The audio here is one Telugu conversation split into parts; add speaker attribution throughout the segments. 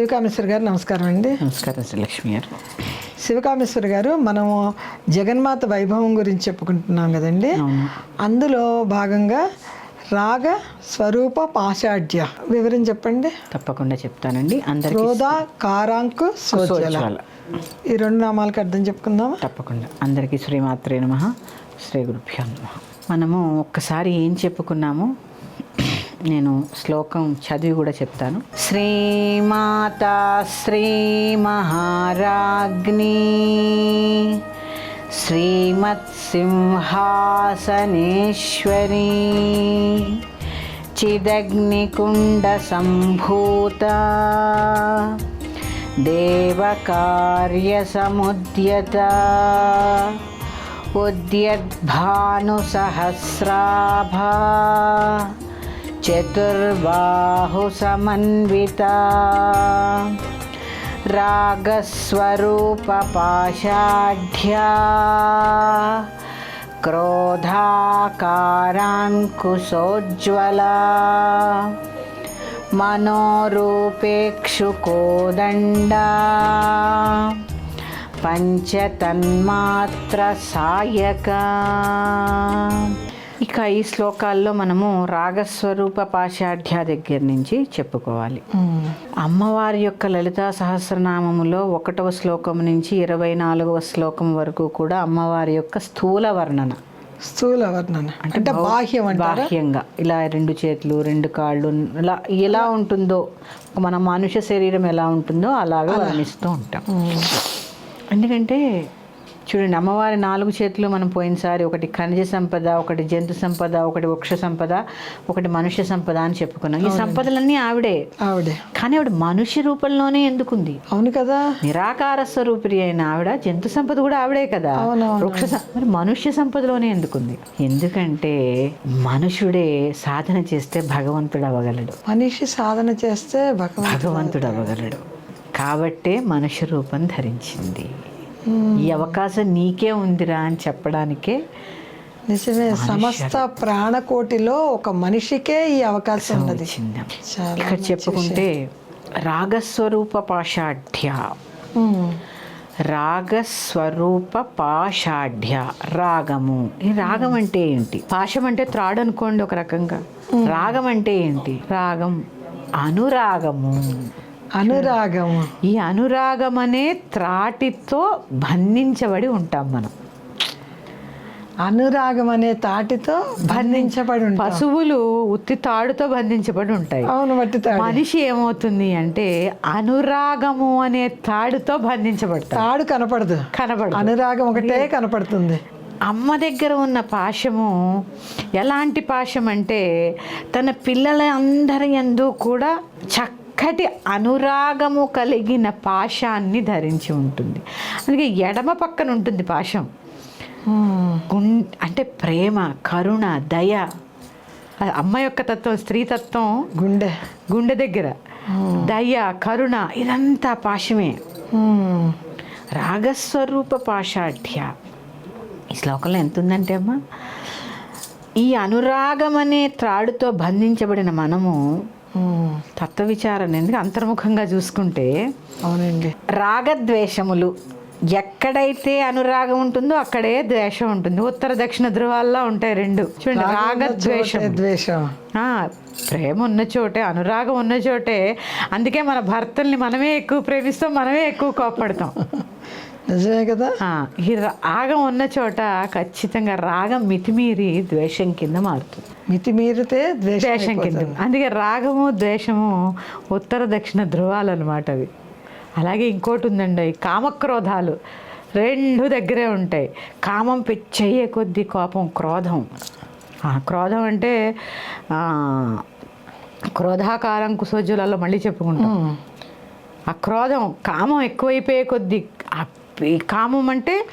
Speaker 1: శివకామేశ్వర గారు నమస్కారం అండి.
Speaker 2: నమస్కారం శ్రీలక్ష్మి గారు.
Speaker 1: శివకామేశ్వర గారు మనము జగన్మాత వైభవం గురించి చెప్పుకుంటున్నాం కదండి. అందులో భాగంగా రాగ స్వరూప పాషాఢ్య వివరం చెప్పండి.
Speaker 2: తప్పకుండా చెప్తానండి. అందరికీ
Speaker 1: కారాంకు. ఈ రెండు నామాలకు అర్థం చెప్పుకుందామా?
Speaker 2: తప్పకుండా. అందరికీ శ్రీమాత్రే నమ శ్రీ గురుభ్యో నమ. మనము ఒక్కసారి ఏం చెప్పుకున్నాము? నేను శ్లోకం చదివి కూడా చెప్తాను. శ్రీమాత శ్రీ మహారాజ్ఞి శ్రీమత్సింహాసనేశ్వరీ చిదగ్నికుండ సంభూత దేవకార్యసముద్యత ఉద్యద్భానుసహస్రాభా చతుర్బాహుసమన్వితా రాగస్వరూపపాషాఢ్యా క్రోధాకారాంకుశోజ్వలా మనోరూపేక్షుకోదండా పంచతన్మాత్ర సాయక ఇక ఈ శ్లోకాల్లో మనము రాగస్వరూప పాషాఢ్య దగ్గర నుంచి చెప్పుకోవాలి. అమ్మవారి యొక్క లలితా సహస్రనామములో ఒకటవ శ్లోకం నుంచి ఇరవై నాలుగవ శ్లోకం వరకు కూడా అమ్మవారి యొక్క స్థూల వర్ణన.
Speaker 1: స్థూల వర్ణన. అంటే బాహ్యం అంటే
Speaker 2: బాహ్యంగా. ఇలా రెండు చేతులు రెండు కాళ్ళు ఇలా ఎలా ఉంటుందో మన మనుష్య శరీరం ఎలా ఉంటుందో అలాగా వర్ణిస్తూ ఉంటాం. ఎందుకంటే చూడండి అమ్మవారి నాలుగు చేతులు మనం పోయినసారి ఒకటి ఖనిజ సంపద ఒకటి జంతు సంపద ఒకటి వృక్ష సంపద ఒకటి మనుష్య సంపద అని చెప్పుకున్నాం. ఈ సంపదలన్నీ ఆవిడే.
Speaker 1: ఆవిడే.
Speaker 2: కానీ ఆవిడ మనుష్య రూపంలోనే ఎందుకుంది?
Speaker 1: అవును కదా.
Speaker 2: నిరాకార స్వరూపిణి అయిన ఆవిడ జంతు సంపద కూడా ఆవిడే కదా. వృక్ష మరి మనుష్య సంపదలోనే ఎందుకుంది? ఎందుకంటే మనుషుడే సాధన చేస్తే భగవంతుడు అవ్వగలడు.
Speaker 1: మనిషి సాధన చేస్తే భగవంతుడు
Speaker 2: అవ్వగలడు. కాబట్టే మనుష్య రూపం ధరించింది. ఈ అవకాశం నీకే ఉందిరా అని చెప్పడానికే
Speaker 1: నిజమే సమస్త ప్రాణకోటిలో ఒక మనిషికే ఈ అవకాశం ఉన్నది.
Speaker 2: ఇక్కడ చెప్పుకుంటే రాగస్వరూప పాషాఢ్య. రాగస్వరూప పాషాఢ్య రాగము. ఈ రాగం అంటే ఏంటి? పాశం అంటే త్రాడు అనుకోండి ఒక రకంగా. రాగం అంటే ఏంటి? రాగం అనురాగము.
Speaker 1: అనురాగము.
Speaker 2: ఈ అనురాగం అనే త్రాటితో బంధించబడి ఉంటాం మనం.
Speaker 1: అనురాగం అనే తాటితో బంధించబడి
Speaker 2: పశువులు ఉత్తి తాడుతో బంధించబడి ఉంటాయి.
Speaker 1: అవును మట్టి
Speaker 2: మనిషి ఏమవుతుంది అంటే అనురాగము అనే తాడుతో బంధించబడతాడు
Speaker 1: తాడు కనపడదు.
Speaker 2: కనబడదు.
Speaker 1: అనురాగం ఒకటే కనపడుతుంది.
Speaker 2: అమ్మ దగ్గర ఉన్న పాశము ఎలాంటి పాశం అంటే తన పిల్లల అందరి యందు కూడా చక్కటి అనురాగము కలిగిన పాశాన్ని ధరించి ఉంటుంది అందుకే ఎడమ పక్కన ఉంటుంది పాశం. గుం అంటే ప్రేమ కరుణ దయ అమ్మ యొక్క తత్వం స్త్రీ తత్వం
Speaker 1: గుండె
Speaker 2: గుండె దగ్గర దయ కరుణ ఇదంతా పాశమే. రాగస్వరూప పాషాఢ్య ఈ శ్లోకంలో ఎంత ఉందంటే అమ్మా ఈ అనురాగం అనే త్రాడుతో బంధించబడిన మనము. తత్వ విచారణ ఎందుకు అంతర్ముఖంగా చూసుకుంటే
Speaker 1: అవునండి.
Speaker 2: రాగద్వేషములు ఎక్కడైతే అనురాగం ఉంటుందో అక్కడే ద్వేషం ఉంటుంది. ఉత్తర దక్షిణ ధృవాల్లో ఉంటాయి రెండు. చూడండి రాగద్వేషం.
Speaker 1: ద్వేషం.
Speaker 2: ఆ, ప్రేమ ఉన్న చోటే అనురాగం ఉన్న చోటే. అందుకే మన భర్తల్ని మనమే ఎక్కువ ప్రేమిస్తాం మనమే ఎక్కువ కోప్పడతాం.
Speaker 1: నిజమే కదా?
Speaker 2: ఈ రాగం ఉన్న చోట ఖచ్చితంగా రాగం మితిమీరి ద్వేషం కింద మారుతుంది.
Speaker 1: మితి మీరితే ద్వేషం
Speaker 2: కింద. అందుకే రాగము ద్వేషము ఉత్తర దక్షిణ ధ్రువాలు అనమాట అవి. అలాగే ఇంకోటి ఉందండి కామక్రోధాలు. రెండు దగ్గరే ఉంటాయి. కామం పెచ్చయ్యే కొద్దీ కోపం క్రోధం. ఆ, క్రోధం అంటే క్రోధాకారం కుసోజ్జులలో మళ్ళీ చెప్పుకుంటాం. ఆ క్రోధం కామం ఎక్కువైపోయే కొద్దీ కామం అంటే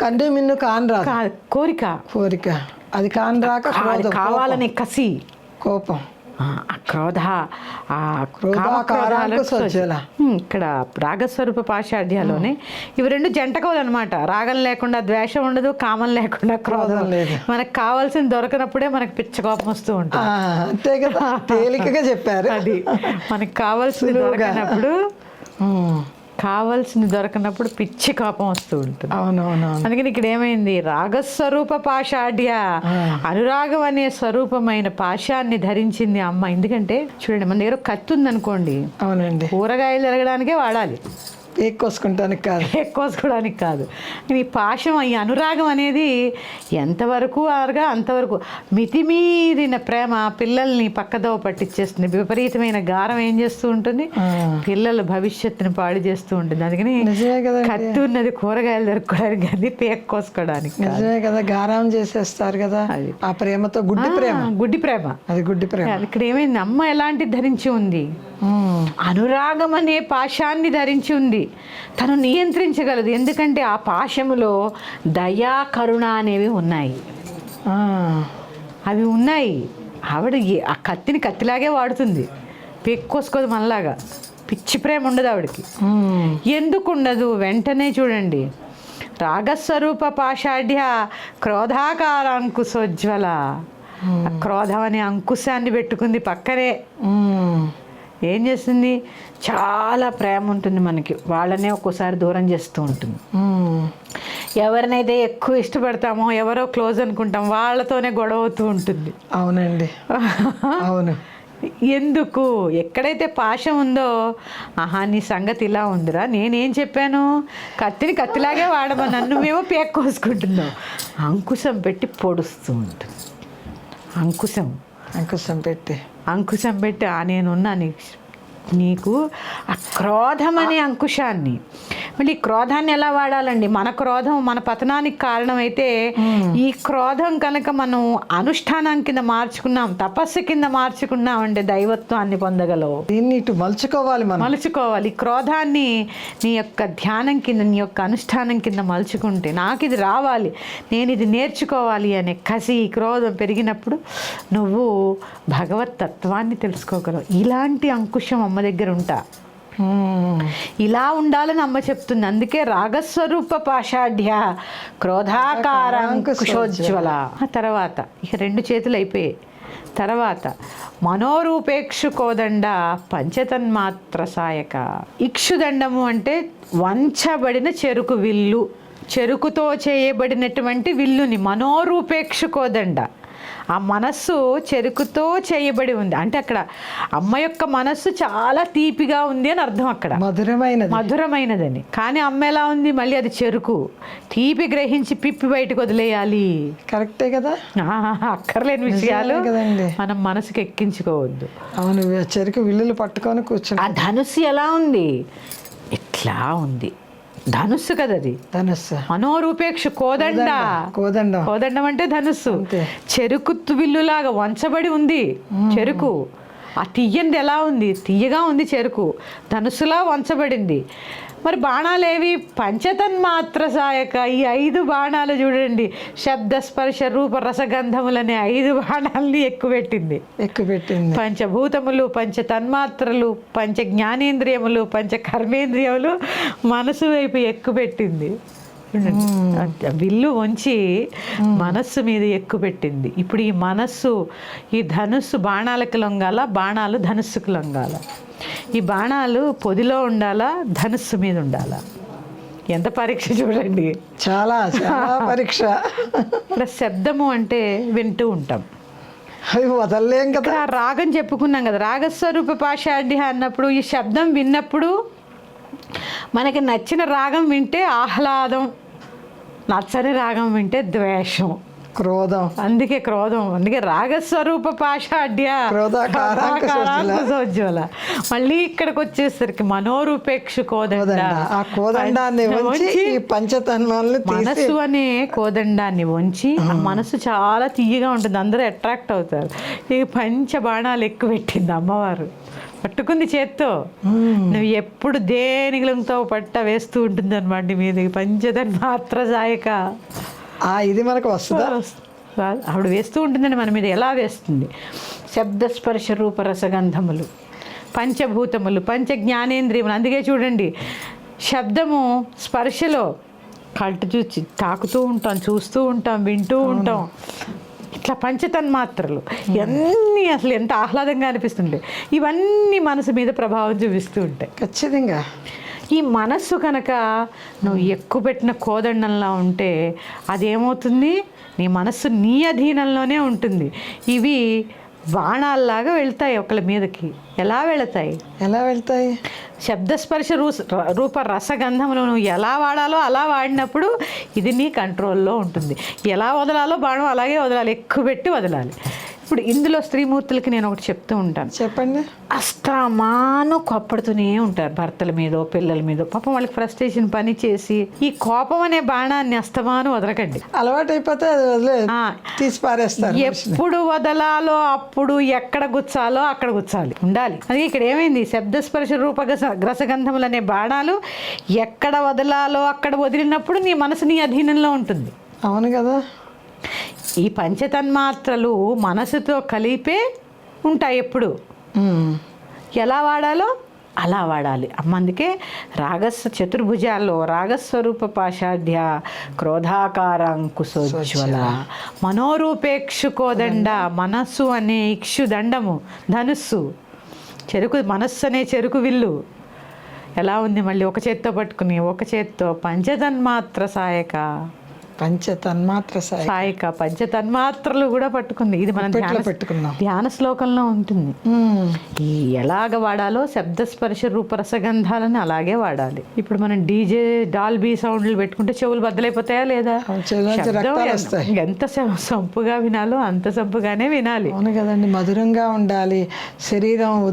Speaker 1: కంటి మిన్ను కాని
Speaker 2: కోరిక.
Speaker 1: కోరిక. అది కాని రాక
Speaker 2: కావాలనే కసి.
Speaker 1: కోపం.
Speaker 2: క్రోధ ఇక్కడ రాగస్వరూప పాశాధ్యాలోనే ఇవి రెండు జంటకవులు అనమాట రాగం లేకుండా ద్వేషం ఉండదు కామం లేకుండా క్రోధం. మనకు కావాల్సింది దొరకనప్పుడే మనకు పిచ్చ కోపం వస్తూ ఉంటుంది.
Speaker 1: అంతే కదా. తేలికగా చెప్పారు.
Speaker 2: అది మనకు కావాల్సింది. దొరకనప్పుడు. కావాల్సింది దొరకనప్పుడు పిచ్చి కోపం వస్తూ ఉంటుంది.
Speaker 1: అవునవునవును.
Speaker 2: అందుకని ఇక్కడ ఏమైంది? రాగస్వరూప పాషాఢ్య. అనురాగం అనే స్వరూపమైన పాశాన్ని ధరించింది అమ్మ. ఎందుకంటే చూడండి మన దగ్గర కత్తి ఉందనుకోండి
Speaker 1: అవునండి.
Speaker 2: కూరగాయలు ఎరగడానికే వాడాలి.
Speaker 1: కేక్ కాదు.
Speaker 2: కోసుకోవడానికి కాదు. ఈ పాశం ఈ అనురాగం అనేది ఎంతవరకు అరగా అంతవరకు మితిమీరిన ప్రేమ పిల్లల్ని పక్కదోవ పట్టించేస్తుంది విపరీతమైన గారం ఏం చేస్తూ ఉంటుంది? పిల్లల భవిష్యత్తుని పాడు చేస్తూ ఉంటుంది. అందుకని కత్తి ఉన్నది కూరగాయలు పేక కోసుకోవడానికి కాదు.
Speaker 1: నిజమే కదా గారం చేసేస్తారు కదా.
Speaker 2: అది.
Speaker 1: ఆ ప్రేమతో గుడ్డి ప్రేమ.
Speaker 2: గుడ్డి ప్రేమ.
Speaker 1: అది గుడ్డి ప్రేమ.
Speaker 2: ఇక్కడ ఏమైంది? అమ్మ ఎలాంటి ధరించి ఉంది? అనురాగం అనే పాశాన్ని ధరించి ఉంది. తను నియంత్రించగలదు. ఎందుకంటే ఆ పాశములో దయా కరుణ అనేవి ఉన్నాయి. అవి ఉన్నాయి. ఆవిడ ఆ కత్తిని కత్తిలాగే వాడుతుంది. పెక్కోసుకోదు మనలాగా. పిచ్చి ప్రేమ ఉండదు ఆవిడకి. ఎందుకు ఉండదు వెంటనే చూడండి. రాగస్వరూప పాషాఢ్య క్రోధాకార అంకుశోజ్వల క్రోధం అనే అంకుశాన్ని పెట్టుకుంది పక్కనే. ఏం చేస్తుంది? చాలా ప్రేమ ఉంటుంది మనకి. వాళ్ళనే ఒక్కోసారి దూరం చేస్తూ ఉంటుంది. ఎవరినైతే ఎక్కువ ఇష్టపడతామో ఎవరో క్లోజ్ అనుకుంటాం వాళ్ళతోనే గొడవ అవుతూ ఉంటుంది.
Speaker 1: అవునండి. అవును.
Speaker 2: ఎందుకు? ఎక్కడైతే పాశం ఉందో ఆహా నీ సంగతి ఇలా ఉందిరా. నేనేం చెప్పాను? కత్తిని కత్తిలాగే వాడమని నన్ను మేము పేక్ కోసుకుంటున్నాం అంకుశం పెట్టి పొడుస్తూ ఉంటుంది. అంకుశం.
Speaker 1: అంకుశం పెట్టి
Speaker 2: అంకుశం పెట్టి నేనున్నా నీకు నీకు అక్రోధమనే అనే అంకుశాన్ని మళ్ళీ క్రోధాన్ని ఎలా వాడాలండి? మన క్రోధం మన పతనానికి కారణమైతే ఈ క్రోధం కనుక మనం అనుష్ఠానం కింద మార్చుకున్నాం తపస్సు కింద మార్చుకున్నాం అంటే దైవత్వాన్ని పొందగలవు.
Speaker 1: దీన్ని ఇటు మలుచుకోవాలి మనం.
Speaker 2: మలుచుకోవాలి. క్రోధాన్ని నీ యొక్క ధ్యానం కింద నీ యొక్క అనుష్ఠానం కింద మలుచుకుంటే నాకు ఇది రావాలి నేను ఇది నేర్చుకోవాలి అనే కసి క్రోధం పెరిగినప్పుడు నువ్వు భగవత్ తత్వాన్ని తెలుసుకోగలవు. ఇలాంటి అంకుశం అమ్మ దగ్గర ఉంటా. ఇలా ఉండాలని అమ్మ చెప్తుంది. అందుకే రాగస్వరూప పాషాఢ్య క్రోధాకారంకుశోజ్వల ఆ తర్వాత ఇక రెండు చేతులు అయిపోయాయి. తర్వాత మనోరూపేక్షు కోదండ పంచతన్మాత్ర సాయక. ఇక్షుదండము అంటే వంచబడిన చెరుకు విల్లు. చెరుకుతో చేయబడినటువంటి విల్లుని మనోరూపేక్షు కోదండ. ఆ మనస్సు చెరుకుతో చేయబడి ఉంది. అంటే అక్కడ అమ్మ యొక్క మనస్సు చాలా తీపిగా ఉంది అని అర్థం అక్కడ.
Speaker 1: మధురమైనది.
Speaker 2: మధురమైనదని. కానీ అమ్మ ఎలా ఉంది? మళ్ళీ అది చెరుకు. తీపి గ్రహించి పిప్పి బయటకు వదిలేయాలి.
Speaker 1: కరెక్టే కదా?
Speaker 2: అక్కర్లేని విషయాలు
Speaker 1: కదండి.
Speaker 2: మనం మనసుకి ఎక్కించుకోవద్దు.
Speaker 1: అవును చెరుకు విల్లులు పట్టుకొని కూర్చుని
Speaker 2: ఆ ధనుస్సు ఎలా ఉంది? ఇట్లా ఉంది. ధనుస్సు కదా అది
Speaker 1: ధనుస్సు.
Speaker 2: మనోరూపేక్ష కోదండ.
Speaker 1: కోదండం.
Speaker 2: కోదండం. అంటే ధనుస్సు. చెరుకు విల్లులాగా వంచబడి ఉంది చెరుకు. ఆ తీయంది ఎలా ఉంది? తీయగా ఉంది చెరుకు. ధనుసులా వంచబడింది. మరి బాణాలు ఏవి పంచతన్మాత్ర సాయక. ఈ ఐదు బాణాలు చూడండి. శబ్ద స్పర్శ రూప రసగంధములనే ఐదు బాణాలని ఎక్కుపెట్టింది
Speaker 1: ఎక్కువ పెట్టింది.
Speaker 2: పంచభూతములు పంచ తన్మాత్రలు పంచ జ్ఞానేంద్రియములు పంచ కర్మేంద్రియములు మనసు వైపు ఎక్కుపెట్టింది చూడండి. విల్లు వంచి మనస్సు మీద ఎక్కుపెట్టింది ఇప్పుడు ఈ మనస్సు ఈ ధనుస్సు బాణాలకు లొంగాల బాణాలు ధనుస్సుకు లొంగాల? ఈ బాణాలు పొదిలో ఉండాలా ధనుస్సు మీద ఉండాలా? ఎంత పరీక్ష చూడండి.
Speaker 1: చాలా చాలా పరీక్ష.
Speaker 2: ఇక్కడ శబ్దము అంటే వింటూ ఉంటాం.
Speaker 1: అవి వదలలేం కదా.
Speaker 2: రాగం చెప్పుకున్నాం కదా. రాగస్వరూప పాషాఢ్య అన్నప్పుడు ఈ శబ్దం విన్నప్పుడు మనకి నచ్చిన రాగం వింటే ఆహ్లాదం నచ్చని రాగం వింటే ద్వేషం.
Speaker 1: క్రోధం.
Speaker 2: అందుకే క్రోధం. అందుకే రాగస్వరూప పాషాఢ్య.
Speaker 1: క్రోధాకారాంక
Speaker 2: సోజ్వల మళ్ళీ ఇక్కడికి వచ్చేసరికి మనోరూపేక్షు కోదండ.
Speaker 1: కోదండ. ఆ కోదండాన్ని
Speaker 2: మనస్సు అనే కోదండాన్ని వంచి ఆ మనసు చాలా తీయగా ఉంటుంది. అందరూ అట్రాక్ట్ అవుతారు. ఈ పంచ బాణాలు ఎక్కువ పెట్టింది అమ్మవారు. పట్టుకుంది చేత్తో. నువ్వు ఎప్పుడు దేనిగులంతో పట్ట వేస్తూ ఉంటుంది అనమాట మీద. పంచదని మాత్ర సాయక.
Speaker 1: ఇది మనకు వస్తుందా?
Speaker 2: ఆవిడ వేస్తూ ఉంటుందండి మన మీద. ఎలా వేస్తుంది? శబ్దస్పర్శ రూప రసగంధములు పంచభూతములు పంచ జ్ఞానేంద్రియములు అందుకే చూడండి శబ్దము స్పర్శలో కళ్ళు చూసి తాకుతూ ఉంటాం చూస్తూ ఉంటాం వింటూ ఉంటాం. ఇట్లా పంచతన్మాత్రలు ఇవన్నీ అసలు ఎంత ఆహ్లాదంగా అనిపిస్తుంటాయి ఇవన్నీ మనసు మీద ప్రభావం చూపిస్తూ ఉంటాయి.
Speaker 1: ఖచ్చితంగా.
Speaker 2: ఈ మనస్సు కనుక నువ్వు ఎక్కువ పెట్టిన కోదండంలా ఉంటే అదేమవుతుంది? నీ మనస్సు నీ అధీనంలోనే ఉంటుంది. ఇవి బాణాల్లాగా వెళ్తాయి ఒకళ్ళ మీదకి. ఎలా వెళతాయి?
Speaker 1: ఎలా వెళ్తాయి?
Speaker 2: శబ్దస్పర్శ రూ రూప రసగంధములు నువ్వు ఎలా వాడాలో అలా వాడినప్పుడు ఇది నీ కంట్రోల్లో ఉంటుంది. ఎలా వదలాలో బాణం అలాగే వదలాలి. ఎక్కువ పెట్టి వదలాలి. ఇప్పుడు ఇందులో స్త్రీమూర్తులకి నేను ఒకటి చెప్తూ ఉంటాను.
Speaker 1: చెప్పండి.
Speaker 2: అస్తమాను కోప్పడుతూనే ఉంటారు భర్తల మీదో పిల్లల మీదో. పాపం వాళ్ళకి ఫ్రస్ట్రేషన్ పని చేసి ఈ కోపం అనే బాణాన్ని అస్తమాను వదలకండి.
Speaker 1: అలవాటు అయిపోతే తీసి పారేస్తారు
Speaker 2: ఎప్పుడు వదలాలో అప్పుడు ఎక్కడ గుచ్చాలో అక్కడ గుచ్చాలి. ఉండాలి. అది ఇక్కడ ఏమైంది? శబ్దస్పర్శ రూపగస గ్రసగంధములు అనే బాణాలు ఎక్కడ వదలాలో అక్కడ వదిలినప్పుడు నీ మనసు నీ అధీనంలో ఉంటుంది.
Speaker 1: అవును కదా.
Speaker 2: ఈ పంచతన్మాత్రలు మనసుతో కలిపే ఉంటాయి ఎప్పుడు. ఎలా వాడాలో అలా వాడాలి. అందుకే రాగస్వ చతుర్భుజాల్లో రాగస్వరూప పాషాఢ్య క్రోధాకారాంకుశోజ్వల మనోరూపేక్షుకోదండ మనస్సు అనే ఇక్షుదండము ధనుస్సు. చెరుకు మనస్సు అనే చెరుకు విల్లు. ఎలా ఉంది మళ్ళీ ఒక చేత్తో పట్టుకుని ఒక చేత్తో పంచతన్మాత్ర సాయక?
Speaker 1: పంచ తన్మాత్ర సాయి
Speaker 2: సాయక పంచతన్మాత్రలు కూడా పట్టుకుంది. ఇది మన
Speaker 1: పెట్టుకున్నాం.
Speaker 2: ధ్యాన శ్లోకంలో ఉంటుంది. ఈ ఎలాగ వాడాలో శబ్దస్పర్శ రూపరసగంధాలని అలాగే వాడాలి. ఇప్పుడు మనం డీజే డాల్బీ సౌండ్లు పెట్టుకుంటే చెవులు బద్దలైపోతాయా లేదా? శబ్దం ఎంత- సంపుగా వినాలో అంత సంపుగానే వినాలి.
Speaker 1: అవును కదండి మధురంగా ఉండాలి. శరీరం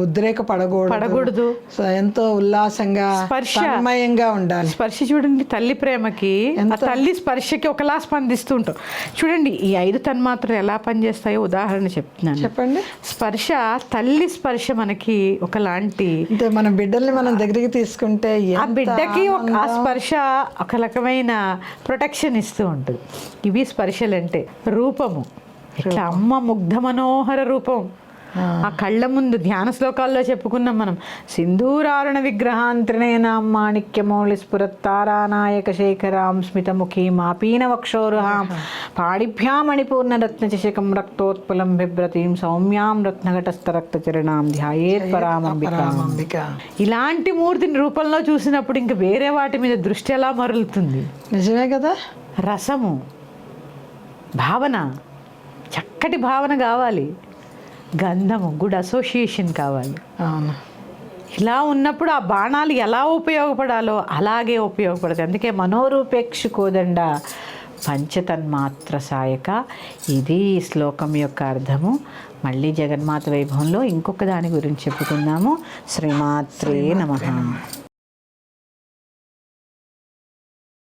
Speaker 1: ఉద్రేక పడకూడదు.
Speaker 2: పడకూడదు.
Speaker 1: ఎంతో ఉల్లాసంగా
Speaker 2: స్పర్శ.
Speaker 1: తన్మయంగా ఉండాలి.
Speaker 2: స్పర్శ చూడండి తల్లి ప్రేమకి. తల్లి స్పర్శకి ఒకలా స్పందిస్తూ ఉంటాం చూడండి ఈ ఐదు తన్మాత్రలు ఎలా పనిచేస్తాయో ఉదాహరణ చెప్తున్నాను.
Speaker 1: చెప్పండి.
Speaker 2: స్పర్శ తల్లి స్పర్శ మనకి ఒకలాంటి
Speaker 1: అంటే మన బిడ్డల్ని మనం దగ్గరికి తీసుకుంటే
Speaker 2: ఆ బిడ్డకి ఒక ఆ స్పర్శ ఒక రకమైన ప్రొటెక్షన్ ఇస్తూ ఉంటుంది. ఇవి స్పర్శలు అంటే రూపము. ఇట్లా అమ్మ ముగ్ధ మనోహర రూపం. ఆ కళ్ళ ముందు ధ్యాన శ్లోకాల్లో చెప్పుకున్నాం మనం. సింధూరారుణ విగ్రహాంత్రినేనాం మాణిక్యమౌళి స్ఫురత్తారానాయక శేఖరాం స్మితముఖీం ఆపీన వక్షోరుహాం. పాడిభ్యామణిపూర్ణ రత్న చషకం రక్తోత్పలం బిభ్రతీం సౌమ్యాం రత్నఘటస్థ రక్తచరణాం ధ్యాయేత్ పరామంబికాం.
Speaker 1: పరామంబిక.
Speaker 2: ఇలాంటి మూర్తిని రూపంలో చూసినప్పుడు ఇంక వేరే వాటి మీద దృష్టి ఎలా మరలుతుంది?
Speaker 1: నిజమే కదా?
Speaker 2: రసము భావన చక్కటి భావన కావాలి. గంధము గుడ్ అసోసియేషన్ కావాలి.
Speaker 1: అవును.
Speaker 2: ఇలా ఉన్నప్పుడు ఆ బాణాలు ఎలా ఉపయోగపడాలో అలాగే ఉపయోగపడతాయి అందుకే మనోరూపేక్ష కోదండ పంచతన్మాత్ర సాయక ఇది ఈ శ్లోకం యొక్క అర్థము. మళ్ళీ జగన్మాత వైభవంలో ఇంకొక దాని గురించి చెప్పుకుందాము. శ్రీమాత్రే నమః.